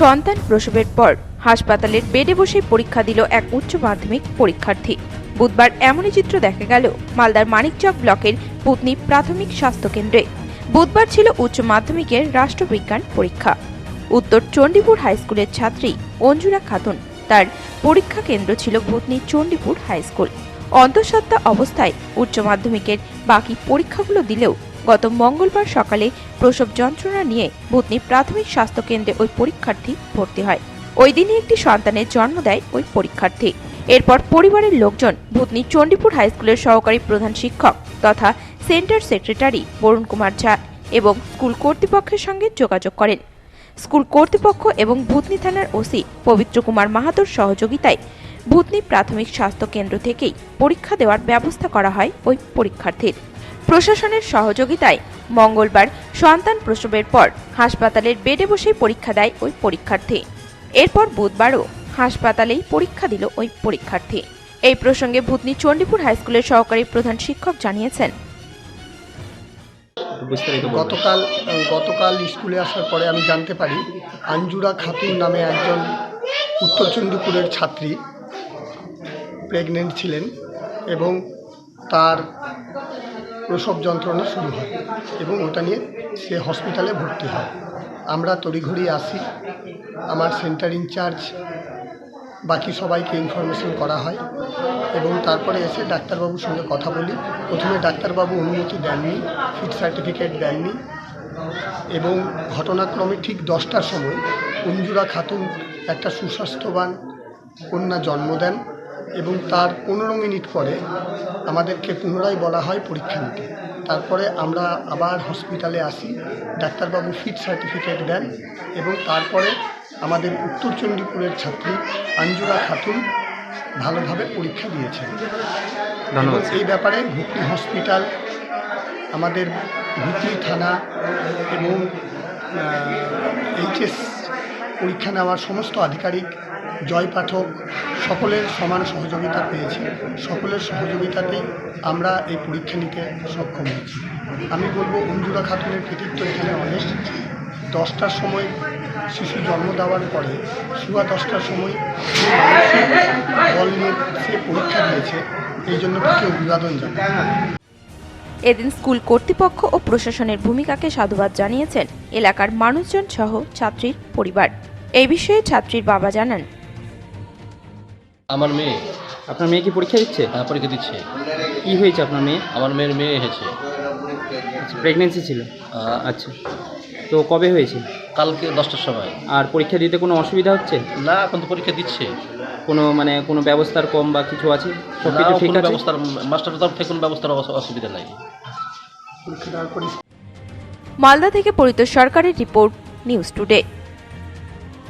সন্তান প্রসবের পর হাসপাতালের বেডে বসে পরীক্ষা দিল এক উচ্চ মাধ্যমিক পরীক্ষার্থী। বুধবার এমনই চিত্র দেখা গেল মালদার মানিকচক ব্লকের পুতনি প্রাথমিক স্বাস্থ্য কেন্দ্রে। বুধবার ছিল উচ্চ মাধ্যমিকের রাষ্ট্রবিজ্ঞান পরীক্ষা। উত্তর চণ্ডীপুর হাই স্কুলের ছাত্রী অঞ্জুরা খাতুন তার পরীক্ষা কেন্দ্র ছিল ভূতনি চণ্ডীপুর হাই স্কুল। অন্তঃসত্ত্বা অবস্থায় উচ্চ মাধ্যমিকের বাকি পরীক্ষাগুলো দিলেও গত মঙ্গলবার সকালে প্রসব যন্ত্রণা নিয়ে ভূতনি প্রাথমিক স্বাস্থ্য কেন্দ্রে ওই পরীক্ষার্থী ভর্তি হয়। ওই দিনই একটি সন্তানের জন্ম দেয় ওই পরীক্ষার্থী। এরপর পরিবারের লোকজন ভূতনি চণ্ডীপুর হাই স্কুলের সহকারী প্রধান শিক্ষক তথা সেন্টার সেক্রেটারি বরুণ কুমার ঝা এবং স্কুল কর্তৃপক্ষের সঙ্গে যোগাযোগ করেন। স্কুল কর্তৃপক্ষ এবং ভূতনি থানার ওসি পবিত্র কুমার মাহাতোর সহযোগিতায় ভূতনি প্রাথমিক স্বাস্থ্য কেন্দ্র থেকেই পরীক্ষা দেওয়ার ব্যবস্থা করা হয় ওই পরীক্ষার্থীর। প্রশাসনের সহযোগিতায় মঙ্গলবার সন্তান প্রসবের পর হাসপাতালের বেডে বসেই পরীক্ষা দেয় ওই পরীক্ষার্থী। এরপর বুধবারও হাসপাতালেই পরীক্ষা দিল ওই পরীক্ষার্থী। এই প্রসঙ্গে ভূতনি চণ্ডীপুর হাইস্কুলের সহকারী প্রধান শিক্ষক জানিয়েছেন। গতকাল গতকাল স্কুলে আসার পরে আমি জানতে পারি আঞ্জুরা খাতুন নামে একজন উত্তর চণ্ডীপুরের ছাত্রী প্রেগনেন্ট ছিলেন এবং তার প্রসব যন্ত্রণা শুরু হয় এবং ওটা নিয়ে সে হসপিটালে ভর্তি হয়। আমরা তড়িঘড়ি আসি, আমার সেন্টার ইনচার্জ বাকি সবাইকে ইনফরমেশন করা হয় এবং তারপরে এসে ডাক্তারবাবুর সঙ্গে কথা বলি। প্রথমে ডাক্তারবাবু অনুমতি দেননি ফিট সার্টিফিকেট দেননি এবং ঘটনাক্রমে ঠিক দশটার সময় অঞ্জুরা খাতুন একটা সুস্বাস্থ্যবান কন্যা জন্ম দেন। এবং তার পনেরো মিনিট পরে আমাদেরকে পুনরায় বলা হয় পরীক্ষা নিতে। তারপরে আমরা আবার হসপিটালে আসি ডাক্তারবাবু ফিট সার্টিফিকেট দেন এবং তারপরে আমাদের উত্তর চণ্ডীপুরের ছাত্রী আঞ্জুরা খাতুন ভালোভাবে পরীক্ষা দিয়েছেন। এই ব্যাপারে ভুতনি হসপিটাল আমাদের ভুতনি থানা এবং এইচএস পরীক্ষা নেওয়ার সমস্ত আধিকারিক জয় পাঠক সকলের সমান সহযোগিতা পেয়েছি। সকলের সহযোগিতাতেই আমরা এই পরীক্ষা নিতে সক্ষম হয়েছি। আমি বলব, অঞ্জুরা খাতুনের কৃতিত্ব এখানে অনেক দশটার সময় শিশু জন্ম দেওয়ার পরে, সুয়া দশটার সময় বল সে পরীক্ষা দিয়েছে। এই জন্য তাকে অভিবাদন এদিন স্কুল কর্তৃপক্ষ ও প্রশাসনের ভূমিকাকে সাধুবাদ জানিয়েছেন এলাকার মানুষজন সহ ছাত্রীর পরিবার। এই বিষয়ে ছাত্রীর বাবা জানান। আমার মেয়ে। আপনার মেয়ে কি পরীক্ষা দিচ্ছে? আহ, পরীক্ষা দিচ্ছে। কি হয়েছে আপনার মেয়ে? আমার মেয়ের মেয়ে হয়েছে প্রেগনেন্সি ছিল? আচ্ছা। তো কবে হয়েছে? কালকে দশটার সময়। আর পরীক্ষা দিতে কোনো অসুবিধা হচ্ছে? না এখন তো পরীক্ষা দিচ্ছে। কোনো মানে কোনো ব্যবস্থার কম বা কিছু আছে? সব না, কিছু ঠিক কোনো আছে? ব্যবস্থার মাস্টারের তরফ থেকে কোনো ব্যবস্থার অস- অসুবিধা নাই। মালদা থেকে পরিত সরকারের রিপোর্ট নিউজ টুডে।